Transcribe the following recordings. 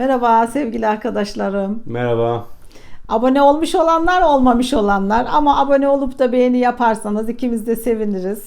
Merhaba sevgili arkadaşlarım. Merhaba. Abone olmuş olanlar, olmamış olanlar ama abone olup da beğeni yaparsanız ikimiz de seviniriz.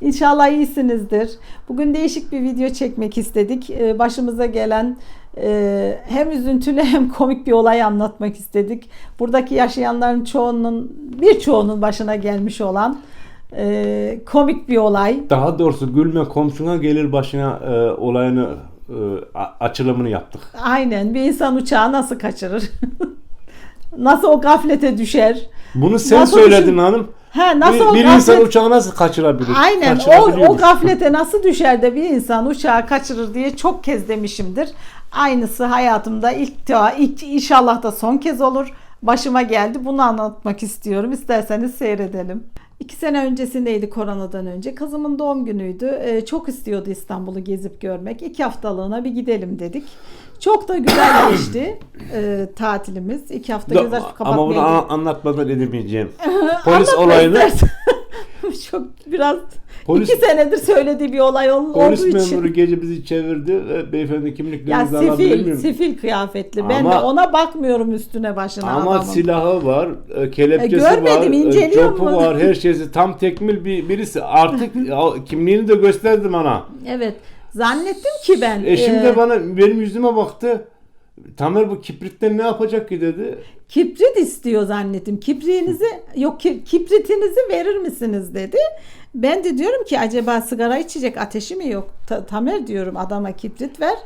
İnşallah iyisinizdir. Bugün değişik bir video çekmek istedik. Ee, Başımıza gelen e, hem üzüntülü hem komik bir olay anlatmak istedik. Buradaki yaşayanların çoğunun, birçoğunun başına gelmiş olan e, komik bir olay. Daha doğrusu gülme komşuna gelir başına e, olayını açılımını yaptık. Aynen bir insan uçağı nasıl kaçırır? nasıl o gaflete düşer? Bunu sen Nasıl söyledin düşün- hanım. He, nasıl bir o bir gaflet- insan uçağı nasıl kaçırabilir? Aynen o, o gaflete nasıl düşer de bir insan uçağı kaçırır diye çok kez demişimdir. Aynısı hayatımda ilk defa, ilk, inşallah da son kez olur. Başıma geldi. Bunu anlatmak istiyorum. İsterseniz seyredelim. İki sene öncesindeydi koronadan önce. Kızımın doğum günüydü. Ee, çok istiyordu İstanbul'u gezip görmek. İki haftalığına bir gidelim dedik. Çok da güzel geçti e, tatilimiz. İki hafta göz açıp ama bunu kapatmaya an- anlatmadan edemeyeceğim. Polis Anlatma olayını istersen. çok biraz Polis- iki senedir söylediği bir olay ol- polis olduğu için. memuru gece bizi çevirdi ve beyefendi alabilir sefil, miyim? sefil kıyafetli. ben Ama- de ona bakmıyorum üstüne başına Ama adamın. silahı var, e, kelepçesi E, görmedim, var, e, inceliyor copu mu? var, her şeysi tam tekmil bir birisi. Artık kimliğini de gösterdi bana. Evet. Zannettim ki ben. Eşim e, de bana benim yüzüme baktı. Tamer bu kipritten ne yapacak ki dedi. kibrit istiyor zannettim. Kibriğinizi yok ki- kibritinizi verir misiniz dedi. Ben de diyorum ki acaba sigara içecek ateşi mi yok? Ta- Tamer diyorum adama kibrit ver.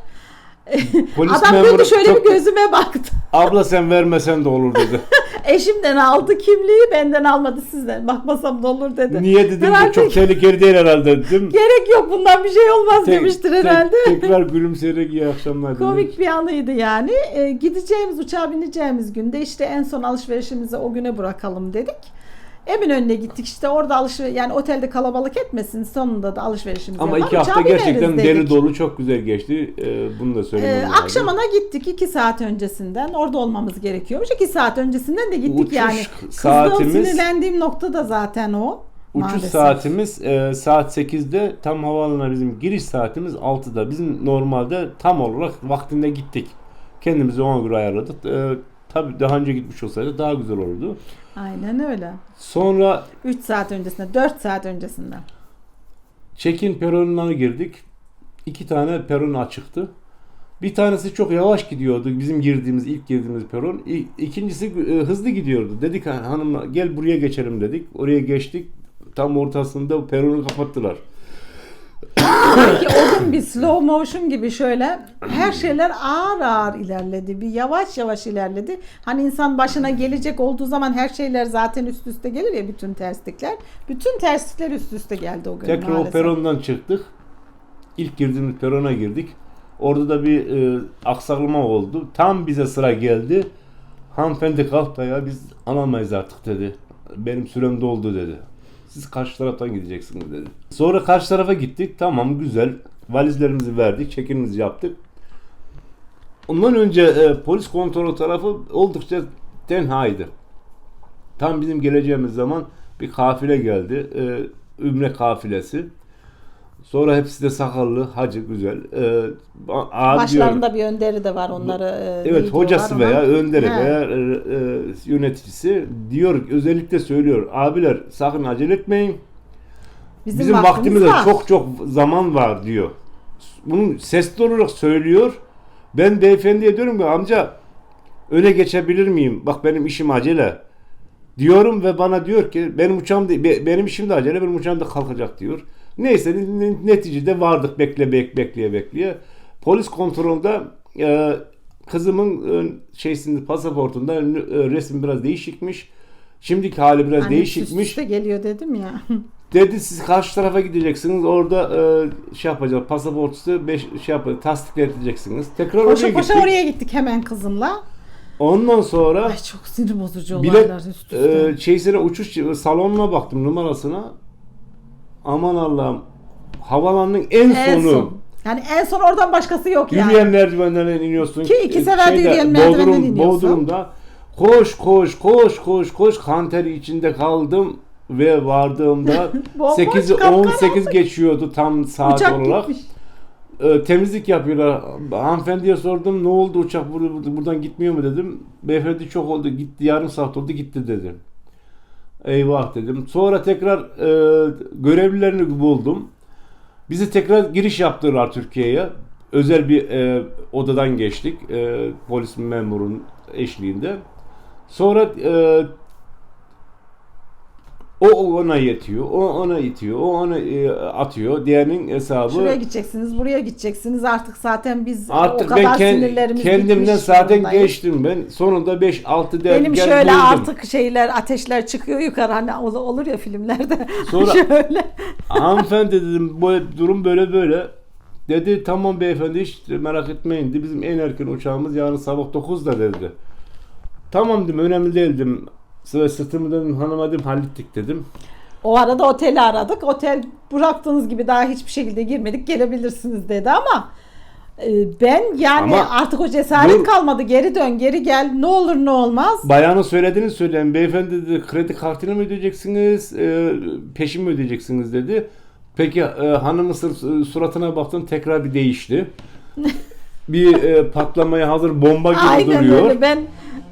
Polis Adam memuru dedi şöyle çok- bir gözüme baktı. Abla sen vermesen de olur dedi. Eşimden aldı kimliği benden almadı sizden. Bakmasam da olur dedi. Niye dedim Herhalde bu çok tehlikeli değil herhalde dedim. Gerek yok bundan bir şey olmaz Tek- demiştir tek- herhalde. tekrar gülümseyerek iyi akşamlar dedim. Komik bir anıydı yani. Ee, gideceğimiz uçağa bineceğimiz günde işte en son alışverişimizi o güne bırakalım dedik. Eminönü'ne gittik işte orada alışveriş yani otelde kalabalık etmesin sonunda da alışverişimizi Ama yapalım, iki hafta gerçekten dedik. deri dolu çok güzel geçti. Ee, bunu da Ee, söylemem lazım. akşamına gittik iki saat öncesinden orada olmamız gerekiyormuş. iki saat öncesinden de gittik Uçuş yani. saatimiz- Kızdığım sinirlendiğim nokta da zaten o. Uçuş maalesef. saatimiz e, saat 8'de tam havaalanına bizim giriş saatimiz 6'da. Bizim normalde tam olarak vaktinde gittik. Kendimizi ona göre ayarladık. E, tabii daha önce gitmiş olsaydı daha güzel olurdu. Aynen öyle. Sonra 3 saat öncesinde 4 saat öncesinden. check-in peronuna girdik. İki tane peron açıktı. Bir tanesi çok yavaş gidiyordu. Bizim girdiğimiz, ilk girdiğimiz peron. İkincisi e, hızlı gidiyordu. Dedik "Ha, hanım gel buraya geçelim dedik. Oraya geçtik. Tam ortasında peronu kapattılar. Sanki o gün bir slow motion gibi şöyle her şeyler ağır ağır ilerledi. Bir yavaş yavaş ilerledi. Hani insan başına gelecek olduğu zaman her şeyler zaten üst üste gelir ya bütün terslikler. Bütün terslikler üst üste geldi o gün Tekrar o maalesef. perondan çıktık. İlk girdiğimiz perona girdik. Orada da bir e, aksaklama oldu. Tam bize sıra geldi. Hanımefendi kalktı ya biz alamayız artık dedi. Benim sürem doldu dedi. Siz karşı taraftan gideceksiniz dedi. Sonra karşı tarafa gittik. Tamam güzel. Valizlerimizi verdik. Çekimimizi yaptık. Ondan önce e, polis kontrolü tarafı oldukça tenhaydı. Tam bizim geleceğimiz zaman bir kafile geldi. E, Ümre kafilesi. Sonra hepsi de sakallı, hacı güzel. E, a- abi diyor- Başlarında bir önderi de var onları. e, Evet hocası veya önderi He. veya e, e, yöneticisi diyor özellikle söylüyor. Abiler sakın acele etmeyin. Bizim, Bizim, vaktimiz vaktimizde var. çok çok zaman var diyor. Bunu sesli olarak söylüyor. Ben beyefendiye diyorum ki amca öne geçebilir miyim? Bak benim işim acele. Diyorum ve bana diyor ki benim uçağım de- be- benim işim de acele benim uçağım da kalkacak diyor. Neyse neticede vardık bekle bek bekleye bekleye. Polis kontrolünde e, kızımın e, şeysinde pasaportunda e, resim biraz değişikmiş. Şimdiki hali biraz Hani değişikmiş. üst geliyor dedim ya. Dedi siz karşı tarafa gideceksiniz. Orada e, şey yapacak pasaportusu beş, şey yapacak tasdikleteceksiniz. Tekrar Koşa oraya koşa gittik. oraya gittik hemen kızımla. Ondan sonra Ay çok sinir bozucu bilet olaylar üst üste. e, şeysine uçuş salonuna baktım numarasına. Aman Allah'ım havalanın en, en sonu. son. Yani en son oradan başkası yok yani. Yürüyen merdivenlerden iniyorsun. Ki iki E, sefer de yürüyen merdivenden Bodrum, iniyorsun. Bodrum'da koş koş koş koş koş kanter içinde kaldım ve vardığımda Bomboş 8'i kapkaranlık. 18 geçiyordu tam saat Uçak olarak. gitmiş. e, temizlik yapıyorlar. Hanımefendiye sordum ne oldu uçak bur- buradan gitmiyor mu dedim. Beyefendi çok oldu gitti yarım saat oldu gitti dedi. Eyvah dedim. Sonra tekrar e, görevlilerini buldum. Bizi tekrar giriş yaptırdılar Türkiye'ye. Özel bir e, odadan geçtik. E, polis memurun eşliğinde. Sonra e, o ona yetiyor, o ona itiyor, o ona e, atıyor. Diğerinin hesabı. Şuraya gideceksiniz, buraya gideceksiniz. Artık zaten biz Artık o ben kadar kend- sinirlerimiz kendimden zaten durumdayız. geçtim ben. Sonunda 5-6 der Benim şöyle buldum. artık şeyler, ateşler çıkıyor yukarı hani ol- olur ya filmlerde. Sonra- şöyle. Hanımefendi dedim bu durum böyle böyle. Dedi tamam beyefendi hiç merak etmeyin. Bizim en erken uçağımız yarın sabah 9'da dedi. Tamam dedim önemli değil dedim. Sıra sırtımı dedim hanıma dedim hallettik dedim. O arada oteli aradık. Otel bıraktığınız gibi daha hiçbir şekilde girmedik. Gelebilirsiniz dedi ama e, ben yani Ama artık o cesaret dur. kalmadı. Geri dön, geri gel. Ne olur ne olmaz. Bayanın söylediğini söyleyin. Beyefendi dedi kredi kartını mı ödeyeceksiniz, e, peşin mi ödeyeceksiniz dedi. Peki e, hanımın sır- suratına baktım tekrar bir değişti. bir e, patlamaya hazır bomba gibi Aynen duruyor. öyle. Ben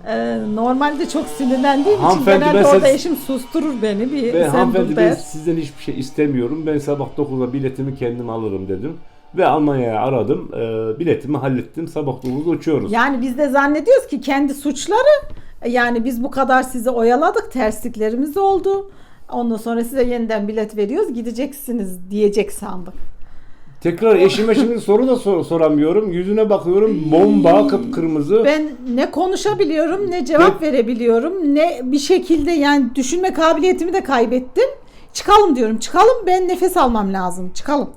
e, normalde çok sinirlendiğim için Hanımefendi, genelde ben orada siz- eşim susturur beni. Bir Ben sen hanımefendi ben der. sizden hiçbir şey istemiyorum. Ben sabah 9'da biletimi kendim alırım dedim. Ve Almanya'ya aradım. E, biletimi hallettim. Sabah 9'da uçuyoruz. Yani biz de zannediyoruz ki kendi suçları yani biz bu kadar sizi oyaladık tersliklerimiz oldu. Ondan sonra size yeniden bilet veriyoruz gideceksiniz diyecek sandık. Tekrar eşime şimdi soru da sor- soramıyorum. Yüzüne bakıyorum bomba kıpkırmızı. Ben ne konuşabiliyorum ne cevap verebiliyorum ne bir şekilde yani düşünme kabiliyetimi de kaybettim. Çıkalım diyorum çıkalım ben nefes almam lazım çıkalım.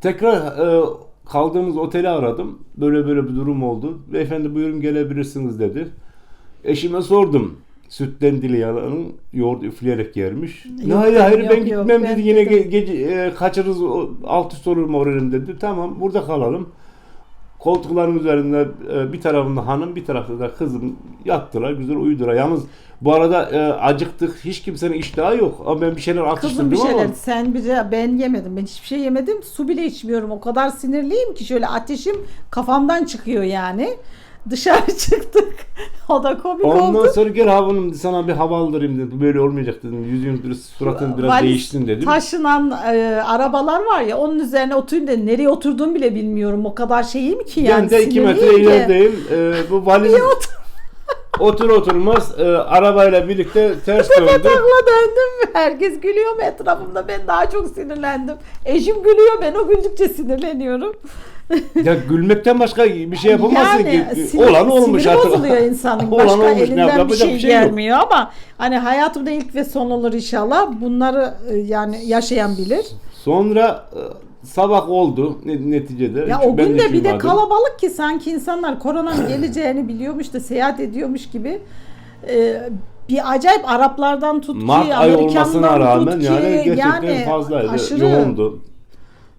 Tekrar e, kaldığımız oteli aradım. Böyle böyle bir durum oldu. Beyefendi buyurun gelebilirsiniz dedi. Eşime sordum. Sütten dili yalanın yoğurt üfleyerek yermiş. Yok hayır dedim, hayır yok, ben yok. gitmem Ben dedi. Yine dedim. ge- gece e, kaçırırız o- alt üst olur moralim dedi. Tamam burada kalalım. Koltukların üzerinde e, bir tarafında hanım bir tarafta da kızım yattılar güzel uyudular. Yalnız bu arada e, acıktık hiç kimsenin iştahı yok. Ama ben bir şeyler Kızım atıştırdım bir ama. şeyler sen bir de ben yemedim ben hiçbir şey yemedim su bile içmiyorum o kadar sinirliyim ki şöyle ateşim kafamdan çıkıyor yani. Dışarı çıktık. O da komik Ondan oldu. sonra gel havanım sana bir hava aldırayım dedim. Böyle olmayacak dedim. Yüzün biraz suratın biraz Valiz değişsin dedim. Taşınan e, arabalar var ya onun üzerine oturayım da nereye oturduğumu bile bilmiyorum. O kadar şeyim ki yani. ben de iki metre sinirliyim ki. ilerideyim. Ee, bu valiz otur. otur oturmaz e, arabayla birlikte ters Tepe döndü. takla döndüm. Herkes gülüyor mu etrafımda? Ben daha çok sinirlendim. Eşim gülüyor. Ben o güldükçe sinirleniyorum. ya gülmekten başka bir şey yapamazsın yani, ki. sinir- Olan olmuş siniri artık. bozuluyor insanın. Olan Başka olmuş, elinden bir şey, bir şey yok. gelmiyor ama hani hayatımda ilk ve son olur inşallah. Bunları e, yani yaşayan bilir. Sonra e, sabah oldu ne- neticede. Ya Hiç o gün de bir de kalabalık ki sanki insanlar koronanın geleceğini biliyormuş da seyahat ediyormuş gibi. Ee, bir acayip Araplardan tut ki Mart ayı Amerikan'dan olmasına rağmen ki yani gerçekten yani fazlaydı. aşırı. Yoğundu.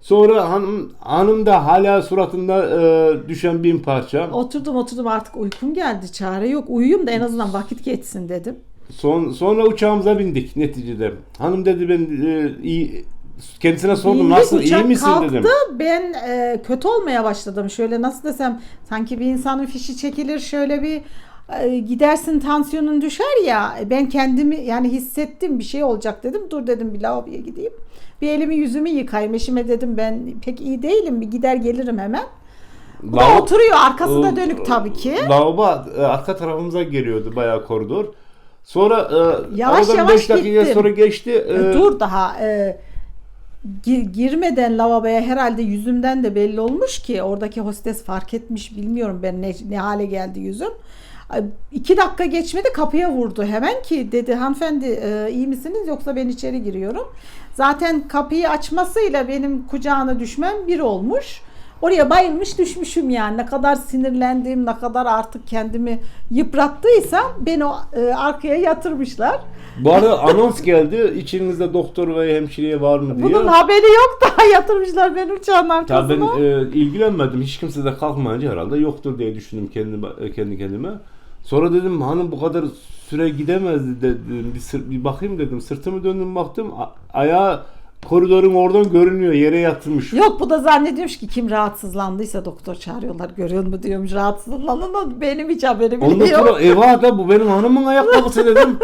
Sonra hanım hanım da hala suratında e, düşen bin parça. Oturdum oturdum artık uykum geldi çare yok uyuyayım da en azından vakit geçsin dedim. Son, sonra uçağımıza bindik neticede. Hanım dedi ben e, iyi kendisine sordum Bindik, nasıl iyi uçak misin kalktı, dedim. Ben e, kötü olmaya başladım. Şöyle nasıl desem sanki bir insanın fişi çekilir şöyle bir gidersin tansiyonun düşer ya. Ben kendimi yani hissettim bir şey olacak dedim. Dur dedim bir lavaboya gideyim. Bir elimi yüzümü yıkayayım. Eşime dedim ben pek iyi değilim. Bir gider gelirim hemen. Bu da Lav- oturuyor arkası da dönük tabii ki. Lavabo e, arka tarafımıza geliyordu bayağı koridor. Sonra e, Yavaş aradan yavaş beş dakika gittim. sonra geçti. e, E, Dur daha e, gi- girmeden lavaboya herhalde yüzümden de belli olmuş ki oradaki hostes fark etmiş bilmiyorum ben ne, ne hale geldi yüzüm. İki dakika geçmedi kapıya vurdu hemen ki dedi hanımefendi e, iyi misiniz yoksa ben içeri giriyorum. Zaten kapıyı açmasıyla benim kucağına düşmem bir olmuş. Oraya bayılmış düşmüşüm yani ne kadar sinirlendiğim ne kadar artık kendimi yıprattıysam beni o, e, arkaya yatırmışlar. Bu arada anons geldi. İçinizde doktor ve hemşireye var mı diye. Bunun haberi yok daha yatırmışlar beni uçağın Ya arkasına. ben e, ilgilenmedim. Hiç kimse de kalkmayınca herhalde yoktur diye düşündüm kendi e, kendi kendime. Sonra dedim hanım bu kadar süre gidemezdi dedim. Bir, sır- bir bakayım dedim. Sırtımı döndüm baktım. A- ayağı koridorun oradan görünüyor. Yere yatırmış. Yok bu da zannediyormuş ki kim rahatsızlandıysa doktor çağırıyorlar görüyor mu diyormuş rahatsızlanan benim hiç haberim Ondan yok. sonra eva da bu benim hanımın ayakkabısı dedim.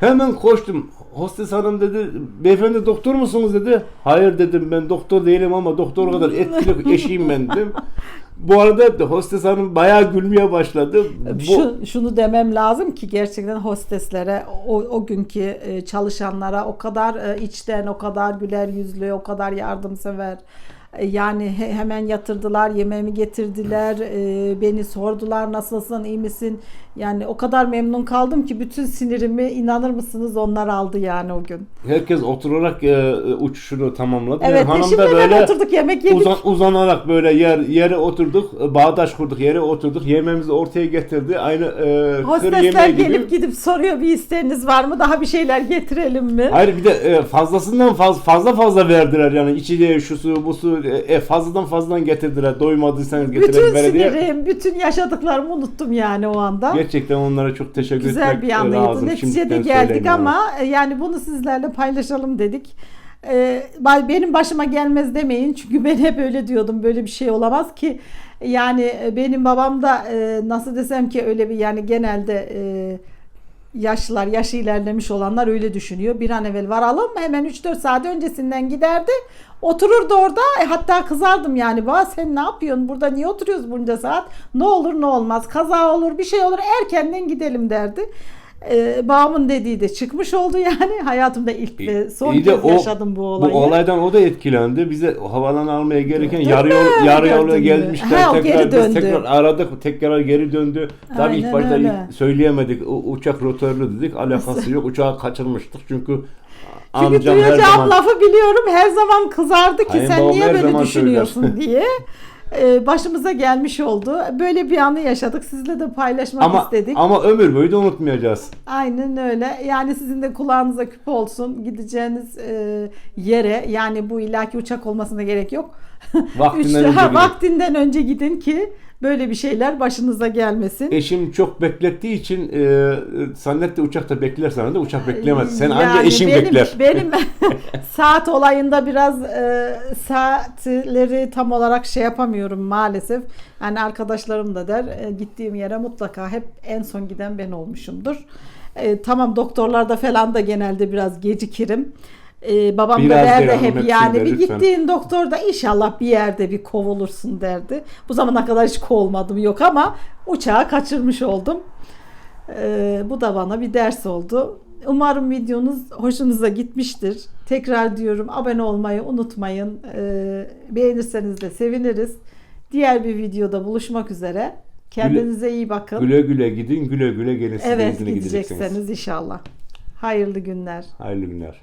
Hemen koştum. Hostes hanım dedi, beyefendi doktor musunuz dedi. Hayır dedim ben doktor değilim ama doktor kadar etkili eşiyim ben dedim. Bu arada hostes hanım bayağı gülmeye başladı. Bu, Şu, şunu demem lazım ki gerçekten hosteslere o, o günkü e, çalışanlara o kadar e, içten o kadar güler yüzlü o kadar yardımsever E, yani he- hemen yatırdılar yemeğimi getirdiler e, beni sordular nasılsın iyi misin yani o kadar memnun kaldım ki bütün sinirimi inanır mısınız onlar aldı yani o gün. herkes oturarak e, uçuşunu tamamladı. Evet hanım eşimle da ben böyle oturduk yemek yedik. uzan, uzanarak böyle yer yere oturduk. e, Bağdaş kurduk, yere oturduk. Yemeğimizi ortaya getirdi. Aynı e, Hostesler yemeği gibi. gelip gidip soruyor bir isteğiniz var mı daha bir şeyler getirelim mi? Hayır bir de e, fazlasından fazla fazla fazla verdiler yani içeceği şusu busu e, fazladan fazladan getirdiler doymadıysanız Bütün getirelim belediye. sinirim, bütün yaşadıklarımı unuttum yani o anda. Gerçekten onlara çok teşekkür Güzel etmek bir anıydı. lazım. Neticede geldik ama yani bunu sizlerle paylaşalım dedik. Ee, benim başıma gelmez demeyin çünkü ben hep öyle diyordum böyle bir şey olamaz ki yani benim babam da e, nasıl desem ki öyle bir yani genelde e, yaşlılar yaşı ilerlemiş olanlar öyle düşünüyor. Bir an evvel varalım hemen 3-4 saat öncesinden giderdi. Otururdu orada. E, hatta kızardım yani baba sen ne yapıyorsun? Burada niye oturuyoruz bunca saat? Ne olur ne olmaz? Kaza olur bir şey olur erkenden gidelim derdi. Ee, babamın dediği de çıkmış oldu yani hayatımda ilk ve son İyi de kez o- yaşadım bu olayı. Bu olaydan o da etkilendi. Bize havadan almaya gereken yarı yol yarı yola gelmişler. Ha, o tekrar geri biz döndü. tekrar aradık. Tekrar geri döndü. Tabii ilk Aynen başta öyle. ilk söyleyemedik. U- uçak rotörlü dedik. Alakası yok. Uçağı kaçırmıştık. Çünkü Çünkü amcam her duyacağım zaman lafı biliyorum her zaman kızardı ki Kayınbabam sen niye böyle düşünüyorsun diye. Ee, başımıza gelmiş oldu. Böyle bir anı yaşadık. Sizle de paylaşmak ama istedik. ama ömür boyu da unutmayacağız. Aynen öyle. Yani sizin de kulağınıza küp olsun. Gideceğiniz e, yere yani bu ilaki uçak olmasına gerek yok. Vaktinden Üç- önce ha, vaktinden önce gidin ki böyle bir şeyler başınıza gelmesin. Eşim çok beklettiği için e, zannetti uçakta bekler sana da uçak beklemez. Sen anca Yani eşin benim, bekler. Benim saat olayında biraz e, saatleri tam olarak şey yapamıyorum maalesef. Yani arkadaşlarım da der e, gittiğim yere mutlaka hep en son giden ben olmuşumdur. E, tamam doktorlarda falan da genelde biraz gecikirim. E, babam Biraz da derdi hep yani bir lütfen. gittiğin doktorda inşallah bir yerde bir kovulursun derdi. Bu zamana kadar hiç kovulmadım yok ama uçağı kaçırmış oldum. Ee, bu da bana bir ders oldu. Umarım videonuz hoşunuza gitmiştir. Tekrar diyorum abone olmayı unutmayın. Ee, beğenirseniz de seviniriz. Diğer bir videoda buluşmak üzere. Kendinize iyi bakın. Güle güle gidin, güle güle gelin. Evet izine gideceksiniz. gidecekseniz inşallah. Hayırlı günler. Hayırlı günler.